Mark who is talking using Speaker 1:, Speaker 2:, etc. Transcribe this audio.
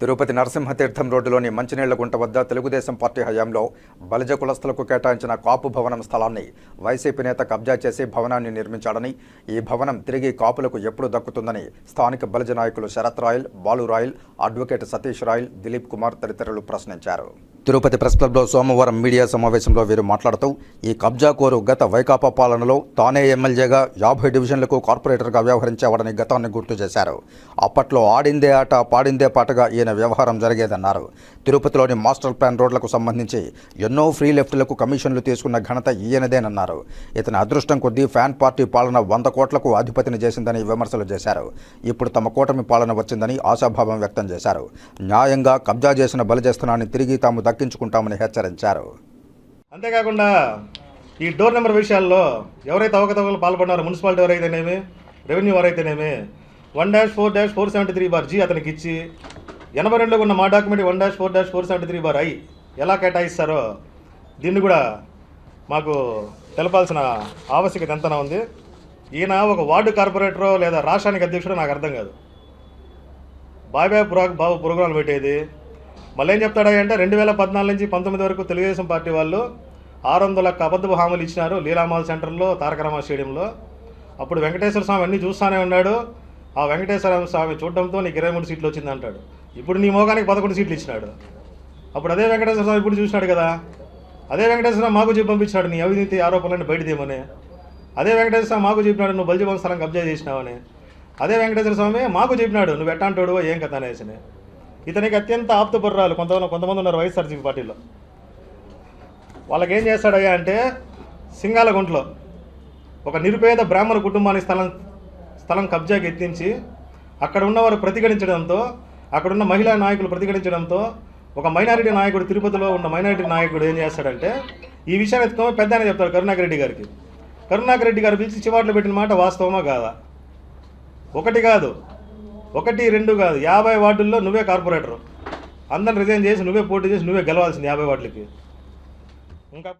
Speaker 1: తిరుపతి నరసింహతీర్థం రోడ్డులోని మంచినీళ్ళగుంట వద్ద తెలుగుదేశం పార్టీ హయాంలో బలిజ కులస్తులకు కేటాయించిన కాపు భవనం స్థలాన్ని వైసీపీ నేత కబ్జా చేసి భవనాన్ని నిర్మించాడని ఈ భవనం తిరిగి కాపులకు ఎప్పుడు దక్కుతుందని స్థానిక బలిజ నాయకులు Sarath royal Balu royal advocate Satish royal Dilip Kumar తదితరులు ప్రశ్నించారు. తిరుపతి ప్రెస్ క్లబ్లో సోమవారం మీడియా సమావేశంలో వీరు మాట్లాడుతూ ఈ కబ్జా కోరు గత వైకాపా పాలనలో తానే ఎమ్మెల్యేగా యాభై డివిజన్లకు కార్పొరేటర్గా వ్యవహరించేవాడని గతాన్ని గుర్తు చేశారు. అప్పట్లో ఆడిందే ఆట పాడిందే పాటగా ఈయన వ్యవహారం జరిగేదన్నారు. తిరుపతిలోని మాస్టర్ ప్లాన్ రోడ్లకు సంబంధించి ఎన్నో ఫ్రీ లెఫ్ట్లకు కమిషన్లు తీసుకున్న ఘనత ఈయనదేనన్నారు. ఇతని అదృష్టం కొద్దీ ఫ్యాన్ పార్టీ పాలన వంద కోట్లకు అధిపతిని చేసిందని విమర్శలు చేశారు. ఇప్పుడు తమ కూటమి పాలన వచ్చిందని ఆశాభావం వ్యక్తం చేశారు. న్యాయంగా కబ్జా చేసిన బలిజేస్తనాన్ని తిరిగి తాము దక్కించుకుంటామని హెచ్చరించారు.
Speaker 2: అంతేకాకుండా ఈ డోర్ నెంబర్ విషయాల్లో ఎవరైతే అవకతవకలు పాల్పడినారో మున్సిపాలిటీ ఎవరైతేనేమి revenue వారైతేనేమి one dash four dash four seventy three bar G అతనికి ఇచ్చి ఎనభై రెండులో ఉన్న మా document one dash four dash four seventy three bar I ఎలా కేటాయిస్తారో దీన్ని కూడా మాకు తెలపాల్సిన ఆవశ్యకత ఎంతనా ఉంది. ఈయన ఒక వార్డు కార్పొరేటరో లేదా రాష్ట్రానికి అధ్యక్షుడో నాకు అర్థం కాదు. బాబాయ్ పురా బాబు ప్రోగ్రాంలు పెట్టేది మళ్ళీ ఏం చెప్తాడా అంటే రెండు వేల పద్నాలుగు నుంచి పంతొమ్మిది వరకు తెలుగుదేశం పార్టీ వాళ్ళు ఆరు వందల అబద్ధపు హామీలు ఇచ్చినారు లీలామాల్ సెంటర్లో తారకరామ స్టేడియంలో. అప్పుడు వెంకటేశ్వర స్వామి అన్నీ చూస్తూనే ఉన్నాడు. ఆ వెంకటేశ్వర స్వామి చూడడంతో నీకు ఇరవై మూడు సీట్లు వచ్చింది అంటాడు. ఇప్పుడు నీ మోగానికి పదకొండు సీట్లు ఇచ్చినాడు. అప్పుడు అదే వెంకటేశ్వర స్వామి ఇప్పుడు చూసినాడు కదా. అదే వెంకటేశ్వర స్వామి మాకు చెప్పి పంపించినాడు నీ అవినీతి ఆరోపణలను బయటదేమని. అదే వెంకటేశ్వర స్వామి మాకు చెప్పినాడు నువ్వు బల్జీవన్ స్థలం కబ్జా చేసినావని. అదే వెంకటేశ్వర స్వామి మాకు చెప్పినాడు నువ్వు ఎట్టాంటోడు ఏం కథ అనేసి ఇతనికి అత్యంత ఆప్తపుర్రాలు కొంతమంది కొంతమంది ఉన్నారు వైఎస్ఆర్సీపీ పార్టీలో. వాళ్ళకి ఏం చేస్తాడయ్యా అంటే సింగాలగుంట్లో ఒక నిరుపేద బ్రాహ్మణ కుటుంబానికి స్థలం స్థలం కబ్జాకి ఎత్తించి అక్కడ ఉన్నవారు ప్రతిఘటించడంతో అక్కడున్న మహిళా నాయకులు ప్రతిఘటించడంతో ఒక మైనారిటీ నాయకుడు తిరుపతిలో ఉన్న మైనారిటీ నాయకుడు ఏం చేస్తాడంటే ఈ విషయాన్ని ఎత్తుకొని పెద్ద ఆయన చెప్తాడు కరుణాకర్ రెడ్డి గారికి. కరుణాకర్ రెడ్డి గారు పిలిచి చివాట్లు పెట్టిన మాట వాస్తవమా కాదా? ఒకటి కాదు. ఒకటి రెండు కాదు యాభై వార్డుల్లో నువ్వే కార్పొరేటర్. అందరిని రిజైన్ చేసి నువ్వే పోటీ చేసి నువ్వే గెలవాల్సింది యాభై వార్డులకి. ఇంకా